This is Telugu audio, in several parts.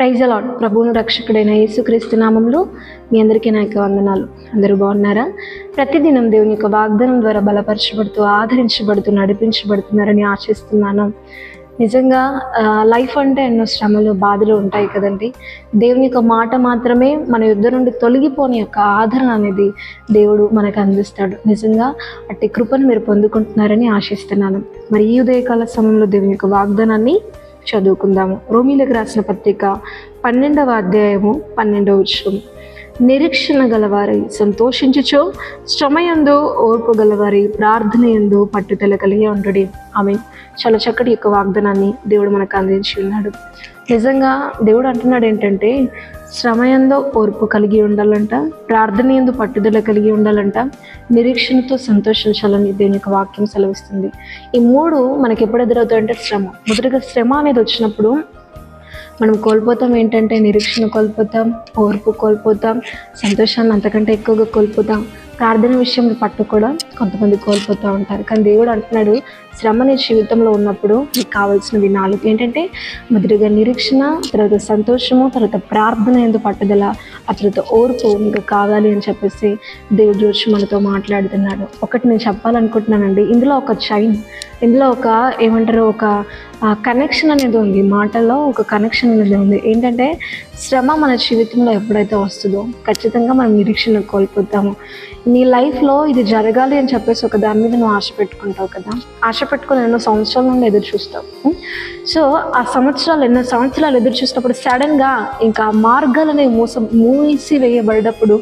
ప్రైజ్ అలాడ్. ప్రభువును రక్షకుడైన యేసుక్రీస్తు నామంలో మీ అందరికీ నా యొక్క వందనాలు. అందరూ బాగున్నారా? ప్రతిదినం దేవుని యొక్క వాగ్దానం ద్వారా బలపరచబడుతూ ఆదరించబడుతూ నడిపించబడుతున్నారని ఆశిస్తున్నాను. నిజంగా లైఫ్ అంటే ఎన్నో శ్రమలు బాధలు ఉంటాయి కదండి. దేవుని యొక్క మాట మాత్రమే మన యుద్ధ నుండి తొలగిపోని యొక్క ఆదరణ అనేది దేవుడు మనకు అందిస్తాడు. నిజంగా అట్టి కృపను మీరు పొందుకుంటున్నారని ఆశిస్తున్నాను. మరి ఈ ఉదయకాల సమయంలో దేవుని యొక్క వాగ్దానాన్ని చదువుకుందాము. రోమిలకు రాసిన పత్రిక పన్నెండవ అధ్యాయము పన్నెండవ విషయం నిరీక్షణ గలవారి సంతోషించుచో శ్రమయందు ఓర్పు గలవారి ప్రార్థన ఎందు పట్టుదల కలిగి ఉండడి. ఆమె చాలా చక్కటి యొక్క వాగ్దానాన్ని దేవుడు మనకు అందించి ఉన్నాడు. నిజంగా దేవుడు అంటున్నాడు ఏంటంటే శ్రమయందో ఓర్పు కలిగి ఉండాలంట ప్రార్థన ఎందు పట్టుదల కలిగి ఉండాలంట నిరీక్షణతో సంతోషించాలని దేవుని యొక్క వాక్యం సెలవిస్తుంది. ఈ మూడు మనకి ఎప్పుడు ఎదురవుతాయంటే శ్రమ. మొదటిగా శ్రమ అనేది వచ్చినప్పుడు మనం కోల్పోతాం ఏంటంటే నిరీక్షణ కోల్పోతాం ఓర్పు కోల్పోతాం సంతోషాన్ని అంతకంటే ఎక్కువగా కోల్పోతాం. ప్రార్థన విషయంలో పట్టు కూడా కొంతమంది కోల్పోతూ ఉంటారు. కానీ దేవుడు అంటున్నాడు శ్రమ నీ జీవితంలో ఉన్నప్పుడు నీకు కావాల్సినవి నాలుగు ఏంటంటే మొదటిగా నిరీక్షణ తర్వాత సంతోషము తర్వాత ప్రార్థన ఎందు పట్టుదల ఆ తర్వాత ఓర్పు మీకు కావాలి అని చెప్పేసి దేవుడు రోజు మనతో మాట్లాడుతున్నాడు. ఒకటి నేను చెప్పాలనుకుంటున్నానండి ఇందులో ఒక చైన్ ఇందులో ఒక ఏమంటారు ఒక కనెక్షన్ అనేది ఉంది. మాటల్లో ఒక కనెక్షన్ అనేది ఉంది. ఏంటంటే శ్రమ మన జీవితంలో ఎప్పుడైతే వస్తుందో ఖచ్చితంగా మనం నిరీక్షణ కోల్పోతాము. నీ లైఫ్లో ఇది జరగాలి అని చెప్పేసి ఒక దాని మీద నువ్వు ఆశ పెట్టుకుంటావు కదా. ఆశ పెట్టుకుని ఎన్నో సంవత్సరాల నుండి ఎదురు చూస్తాం. సో ఆ సంవత్సరాలు ఎన్నో సంవత్సరాలు ఎదురు చూసినప్పుడు సడన్గా ఇంకా ఆ మార్గాలని మూస మూసి వేయబడినప్పుడు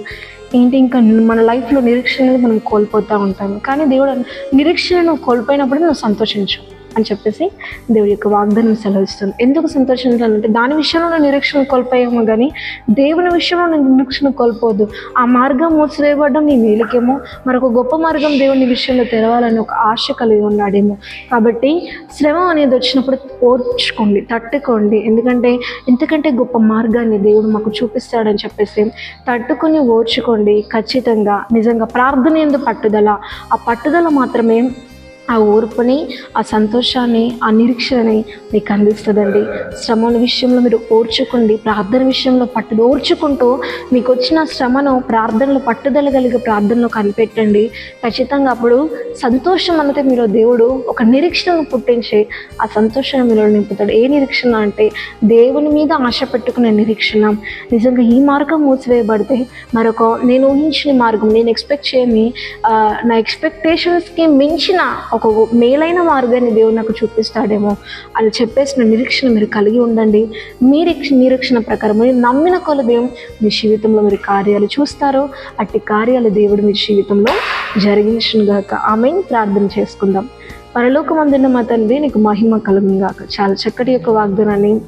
ఏంటి ఇంకా మన లైఫ్లో నిరీక్షణ మనం కోల్పోతూ ఉంటాము కానీ దేవుడు నిరీక్షణను కోల్పోయినప్పుడు నువ్వు సంతోషించు. అని చెప్పేసి దేవుడి యొక్క వాగ్దానం సెలవిస్తుంది. ఎందుకు సంతోషించాలంటే దాని విషయంలో నేను నిరీక్షణ కోల్పోయామో కానీ దేవుని విషయంలో నేను నిరీక్షణ కోల్పోదు. ఆ మార్గం మూసివేయబడడం నీ మేలుకేమో మరొక గొప్ప మార్గం దేవుని విషయంలో తెరవాలని ఒక ఆశ కలిగి ఉన్నాడేమో. కాబట్టి శ్రమ అనేది వచ్చినప్పుడు ఓర్చుకోండి తట్టుకోండి. ఎందుకంటే ఎంతకంటే గొప్ప మార్గాన్ని దేవుడు మాకు చూపిస్తాడని చెప్పేసి తట్టుకొని ఓర్చుకోండి. ఖచ్చితంగా నిజంగా ప్రార్థన ఎందు పట్టుదల ఆ పట్టుదల మాత్రమే ఆ ఓర్పుని ఆ సంతోషాన్ని ఆ నిరీక్షణని మీకు అందిస్తుందండి. శ్రమల విషయంలో మీరు ఓర్చుకోండి. ప్రార్థన విషయంలో పట్టు ఓర్చుకుంటూ మీకు వచ్చిన శ్రమను ప్రార్థనలో పట్టుదల కలిగే ప్రార్థనలో కనిపెట్టండి. ఖచ్చితంగా అప్పుడు సంతోషం అన్నది మీరు దేవుడు ఒక నిరీక్షణను పుట్టించి ఆ సంతోషాన్ని మీరు నింపుతాడు. ఏ నిరీక్షణ అంటే దేవుని మీద ఆశ పెట్టుకునే నిరీక్షణ. నిజంగా ఈ మార్గం మూసివేయబడితే మరొక నేను ఊహించిన మార్గం నేను ఎక్స్పెక్ట్ చేయని నా ఎక్స్పెక్టేషన్స్కి మించిన ఒక మేలైన మార్గాన్ని దేవుడు నాకు చూపిస్తాడేమో అని చెప్పేసిన నిరీక్షణ మీరు కలిగి ఉండండి. మీ నిరీక్షణ ప్రకారం మీరు నమ్మిన కొలదేం మీ జీవితంలో మీరు కార్యాలు చూస్తారో అట్టి కార్యాలు దేవుడు మీ జీవితంలో జరిగించిన గాక. ఆమె ప్రార్థన చేసుకుందాం. పరలోకమందున్న మా తండ్రి నీకు మహిమ కలుగుగాక చాలా చక్కటి యొక్క వాగ్దానాన్ని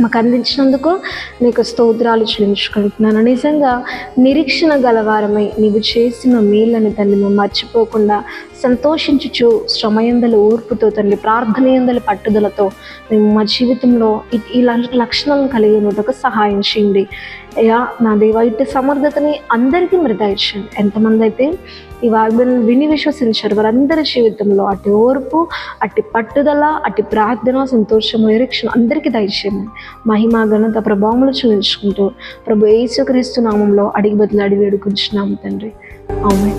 మాకు అందించినందుకు నీకు స్తోత్రాలు చెల్లించుకుంటున్నాను. నిజంగా నిరీక్షణ గలవారమై నీవు చేసిన మేళ్ళని తల్లి మేము మర్చిపోకుండా సంతోషించుచు శ్రమయందల ఓర్పుతో తండ్రి ప్రార్థనయందల పట్టుదలతో మేము మా జీవితంలో ఇలాంటి ఈ ల- లక్షణాలను కలిగి ఉండటకు సహాయం చేయండి. అయ్యా నా దేవ ఇట్టి సమర్థతని అందరికీ మరి దయచేయండి ఎంతమంది అయితే ఈ వాగ్దానం విని విశ్వసించారు వారందరి జీవితంలో అటు ఓర్పు అట్టి పట్టుదల అట్టి ప్రార్థన సంతోషము నిరీక్షణ అందరికీ దయచేయండి. మహిమ ఘనత ప్రభావములు చూపించుకుంటూ ప్రభు యేసుక్రీస్తు నామంలో అడిగి బదులు అడిగి వేడుకుంటున్నాము తండ్రి. అవును